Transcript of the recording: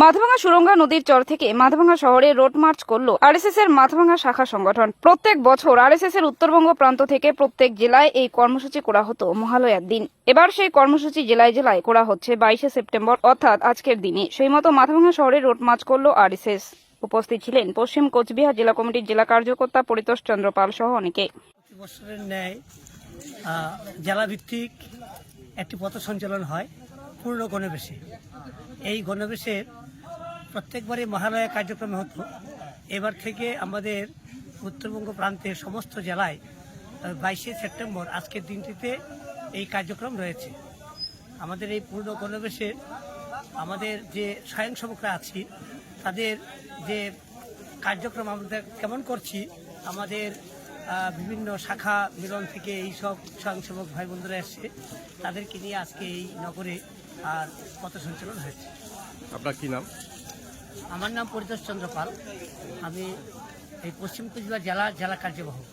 মাথাভাঙা সুরঙ্গা নদীর চর থেকে মাথাভাঙা শহরে রোড মার্চ করল আরএসএস এর মাথাভাঙা শাখা সংগঠন। প্রত্যেক বছর আরএসএস এর উত্তরবঙ্গ প্রান্ত থেকে প্রত্যেক জেলায় এই কর্মসূচি করা হতো মহালয়ার দিন। এবার সেই কর্মসূচি জেলায় জেলায় করা হচ্ছে বাইশে সেপ্টেম্বর, অর্থাৎ আজকের দিনে। সেই মতো মাথাভাঙা শহরে রোড মার্চ করল আরএসএস। উপস্থিত ছিলেন পশ্চিম কোচবিহার জেলা কমিটির জেলা কার্যকর্তা পরিতোষ চন্দ্র পাল সহ অনেকে। একটি পথ সঞ্চালন হয় পূর্ণ গণবেশে। এই গণবেশের প্রত্যেকবারই মহালয়া কার্যক্রম হতো। এবার থেকে আমাদের উত্তরবঙ্গ প্রান্তের সমস্ত জেলায় বাইশে সেপ্টেম্বর আজকের দিনটিতে এই কার্যক্রম রয়েছে। আমাদের এই পূর্ণ গণবেশের আমাদের যে স্বয়ংসেবকরা আছি, তাদের যে কার্যক্রম আমরা কেমন করছি, আমাদের বিভিন্ন শাখা মিলন থেকে এই সব স্বয়ংসেবক ভাই বন্ধুরা এসছে, তাদেরকে নিয়ে আজকে এই নগরে আর পথ সঞ্চালন হয়েছে। আপনার কি নাম? আমার নাম পরিতোষ চন্দ্র পাল। আমি এই পশ্চিম কুচবিহার জেলা জেলা কার্যবাহক।